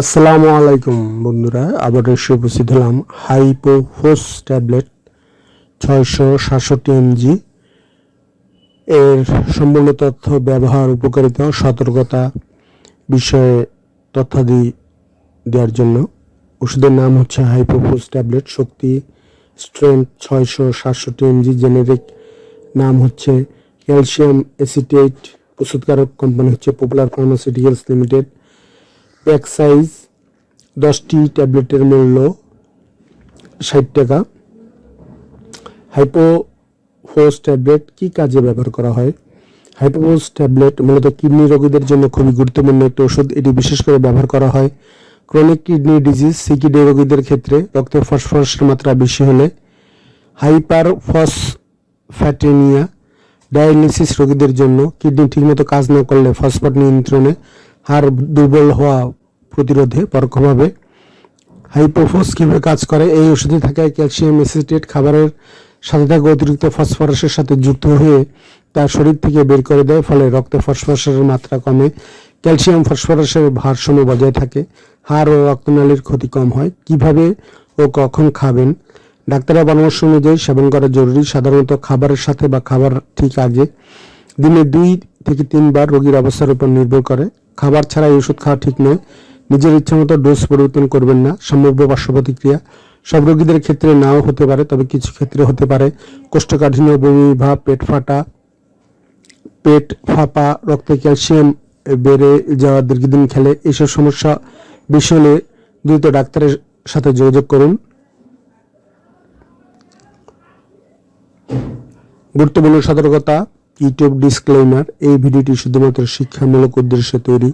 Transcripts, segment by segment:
আসসালামু আলাইকুম, বন্ধুরা। আবার এসে উপস্থিত হলাম হাইপোফোস ট্যাবলেট ছয়শো সাতষট্টি এমজি। এর সম্পূর্ণ তথ্য, ব্যবহার, উপকারিতা, সতর্কতা বিষয়ে তথ্যাদি দেওয়ার জন্য। ওষুধের নাম হচ্ছে হাইপোফোস ট্যাবলেট। শক্তি, স্ট্রেংথ ছয়শো সাতষট্টি এমজি। জেনেরিক নাম হচ্ছে ক্যালসিয়াম অ্যাসিটেট প্রস্তুতকারক কোম্পানি হচ্ছে popular pharmaceuticals limited. Pack size দশটি ট্যাবলেটের মূল্য ষাট টাকা। হাইপোফোস ট্যাবলেট কি কাজে ব্যবহার করা হয়? হাইপোফোস ট্যাবলেট মূলত কিডনি রোগীদের জন্য খুবই গুরুত্বপূর্ণ একটি ওষুধ। এটি বিশেষ করে ব্যবহার করা হয়। ক্রনিক কিডনি ডিজিজ সিকিডি রোগীদের ক্ষেত্রে রক্তে ফসফরাসের মাত্রা বেশি হলে। হাইপার ফসফ্যাটেনিয়া ডায়ালিসিস রোগীদের জন্য কিডনি ঠিকমতো কাজ না করলে ফসফট নিয়ন্ত্রণে হাড় দুর্বল হওয়া প্রতিরোধে পরোক্ষভাবে হাইপোফোস কীভাবে কাজ করে, এই ওষুধে থাকা ক্যালসিয়াম, অ্যাসিটেট, খাবারের সাথে থাকা অতিরিক্ত ফসফরাসের সাথে যুক্ত হয়ে তার শরীর থেকে বের করে দেয়, ফলে রক্তে ফসফরাসের মাত্রা কমে। ক্যালসিয়াম ফসফরাসের ভারসাম্য বজায় থাকে। হাড় ও রক্তনালীর ক্ষতি কম হয়। কীভাবে ও কখন খাবেন? ডাক্তারের পরামর্শ অনুযায়ী সেবন করা জরুরি। সাধারণত খাবারের সাথে বা খাবার ঠিক আগে দিনে দুই থেকে তিনবার রোগীর অবস্থার উপর নির্ভর করে। খাবার ছাড়া ওষুধ খাওয়া ঠিক নয়। নিজের ইচ্ছামতো ডোজ পরিবর্তন করবেন না, সম্ভাব্য পার্শ্ব প্রতিক্রিয়া। সব রোগীদের ক্ষেত্রে নাও হতে পারে, তবে কিছু ক্ষেত্রে হতে পারে। কোষ্ঠকাঠিন্য, বমি, ভাব, পেট ফাটা, পেট ফাঁপা, রক্তে ক্যালসিয়াম বেড়ে যাওয়া দীর্ঘদিন খেলে এইসব সমস্যা হলে দ্রুত ডাক্তারের সাথে যোগাযোগ করুন। গুরুত্বপূর্ণ সতর্কতা, ইউটিউব ডিসক্লেমার এই ভিডিওটি শুধুমাত্র শিক্ষামূলক উদ্দেশ্যে তৈরি।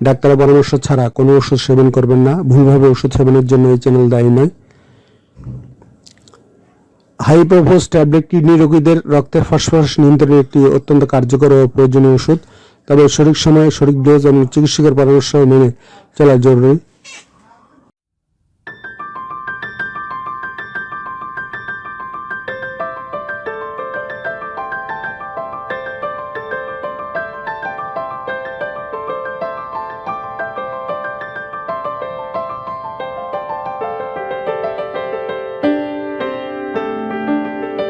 ডাক্তারের পরামর্শ ছাড়া কোনো ওষুধ সেবন করবেন না। ভুলভাবে ওষুধ সেবনের জন্য এই চ্যানেল দায়ী নয়। হাইপোফোস ট্যাবলেট কিডনি রোগীদের রক্তের ফসফরাস নিয়ন্ত্রণের একটি অত্যন্ত কার্যকর ও প্রয়োজনীয় ওষুধ। তবে সঠিক সময়ে সঠিক ডোজ এবং চিকিৎসকের পরামর্শ মেনে চলা জরুরি।